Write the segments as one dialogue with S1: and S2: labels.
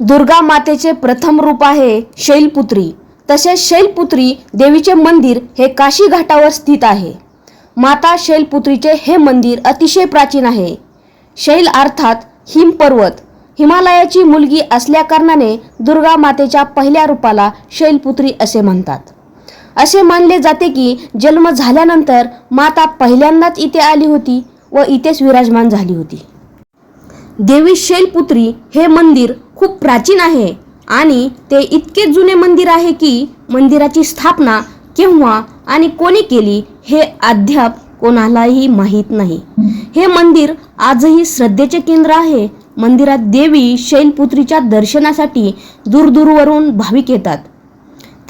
S1: दुर्गा मातेचे प्रथम रूप आहे शैलपुत्री. तसेच शैलपुत्री देवीचे मंदिर हे काशी घाटावर स्थित आहे. माता शैलपुत्रीचे हे मंदिर अतिशय प्राचीन आहे. शैल अर्थात हिमपर्वत हिमालयाची मुलगी असल्याकारणाने दुर्गा मातेच्या पहिल्या रूपाला शैलपुत्री असे म्हणतात. असे मानले जाते की जन्म झाल्यानंतर माता पहिल्यांदाच इथे आली होती व इथेच विराजमान झाली होती. देवी शैलपुत्री हे मंदिर खूप प्राचीन आहे आणि ते इतके जुने मंदिर आहे की मंदिराची स्थापना केव्हा आणि कोणी केली हे अद्याप कोणालाही माहीत नाही. हे मंदिर आजही श्रद्धेचे केंद्र आहे. मंदिरात देवी शैलपुत्रीच्या दर्शनासाठी दूरदूरवरून भाविक येतात.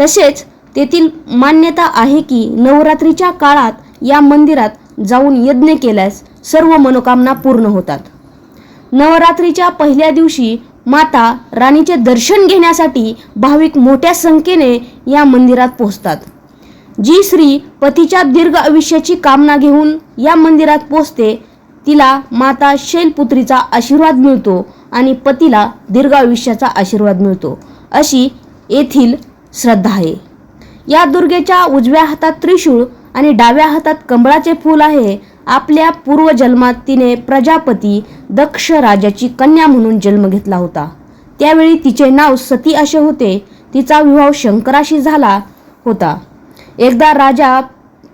S1: तसेच तेथील मान्यता आहे की नवरात्रीच्या काळात या मंदिरात जाऊन यज्ञ केल्यास सर्व मनोकामना पूर्ण होतात. नवरात्रीच्या पहिल्या दिवशी माता राणीचे दर्शन घेण्यासाठी भाविक मोठ्या संख्येने या मंदिरात पोहोचतात. जी स्त्री पतीच्या दीर्घ आयुष्याची कामना घेऊन या मंदिरात पोचते तिला माता शैलपुत्रीचा आशीर्वाद मिळतो आणि पतीला दीर्घ आयुष्याचा आशीर्वाद मिळतो अशी येथील श्रद्धा आहे. या दुर्गेच्या उजव्या हातात त्रिशूळ आणि डाव्या हातात कमळाचे फूल आहे आपल्या पूर्वजन्मात तिने प्रजापती दक्ष राजाची कन्या म्हणून जन्म घेतला होता. त्यावेळी तिचे नाव सती असे होते. तिचा विवाह शंकराशी झाला होता. एकदा राजा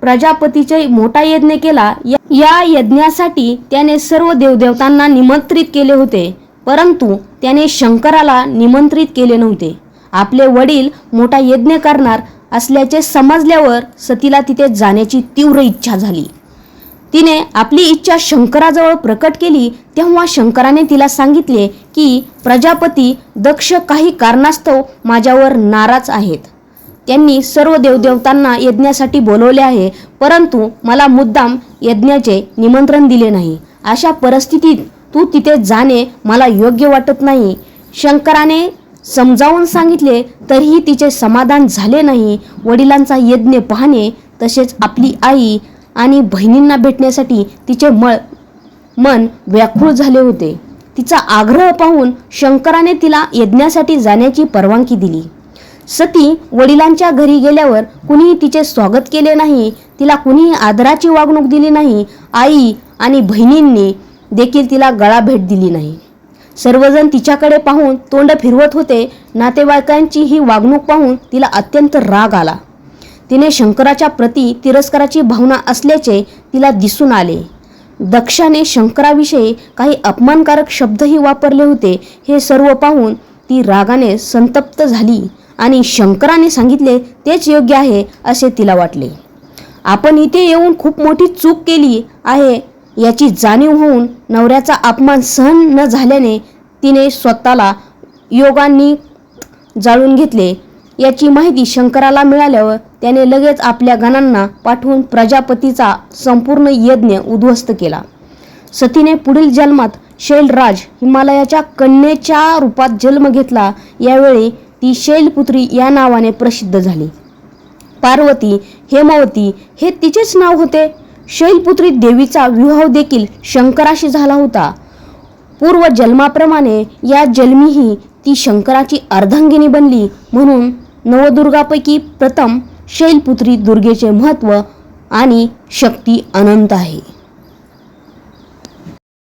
S1: प्रजापतीचे मोठा यज्ञ केला. या- या यज्ञासाठी त्याने सर्व देवदेवतांना निमंत्रित केले होते. परंतु त्याने शंकराला निमंत्रित केले नव्हते. आपले वडील मोठा यज्ञ करणार असल्याचे समजल्यावर सतीला तिथे जाण्याची तीव्र इच्छा झाली. तिने आपली इच्छा शंकराजवळ प्रकट केली तेव्हा शंकराने तिला सांगितले की प्रजापती दक्ष काही कारणास्तव माझ्यावर नाराज आहेत. त्यांनी सर्व देवदेवतांना यज्ञासाठी बोलवले आहे परंतु मला मुद्दाम यज्ञाचे निमंत्रण दिले नाही. अशा परिस्थितीत तू तिथे जाणे मला योग्य वाटत नाही. शंकराने समजावून सांगितले तरीही तिचे समाधान झाले नाही. वडिलांचा यज्ञ पाहणे तसेच आपली आई आणि बहिणींना भेटण्यासाठी तिचे मळ मन व्याकुळ झाले होते. तिचा आग्रह पाहून शंकराने तिला यज्ञासाठी जाण्याची परवानगी दिली. सती वडिलांच्या घरी गेल्यावर कुणीही तिचे स्वागत केले नाही तिला कुणीही आदराची वागणूक दिली नाही आई आणि बहिणींनी देखील तिला गळा भेट दिली नाही. सर्वजण तिच्याकडे पाहून तोंड फिरवत होते. नातेवाईकांची ही वागणूक पाहून तिला अत्यंत राग आला. तिने शंकराच्या प्रती तिरस्काराची भावना असल्याचे तिला दिसून आले. दक्षाने शंकराविषयी काही अपमानकारक शब्दही वापरले होते. हे सर्व पाहून ती रागाने संतप्त झाली आणि शंकराने सांगितले तेच योग्य आहे असे तिला वाटले. आपण इथे येऊन खूप मोठी चूक केली आहे याची जाणीव होऊन नवऱ्याचा अपमान सहन न झाल्याने तिने स्वतःला योगांनी जाळून घेतले. याची माहिती शंकराला मिळाल्यावर त्याने लगेच आपल्या गणांना पाठवून प्रजापतीचा संपूर्ण यज्ञ उद्ध्वस्त केला. सतीने पुढील जन्मात शैलराज हिमालयाच्या कन्येच्या रूपात जन्म घेतला. यावेळी ती शैलपुत्री या नावाने प्रसिद्ध झाली. पार्वती हेमावती हे तिचेच नाव होते. शैलपुत्री देवीचा विवाह देखील शंकराशी झाला होता. पूर्व जन्माप्रमाणे या जन्मीही ती शंकराची अर्धांगिनी बनली म्हणून नवदुर्गापैकी प्रथम शैलपुत्री दुर्गेचे महत्त्व आणि शक्ती अनंत आहे.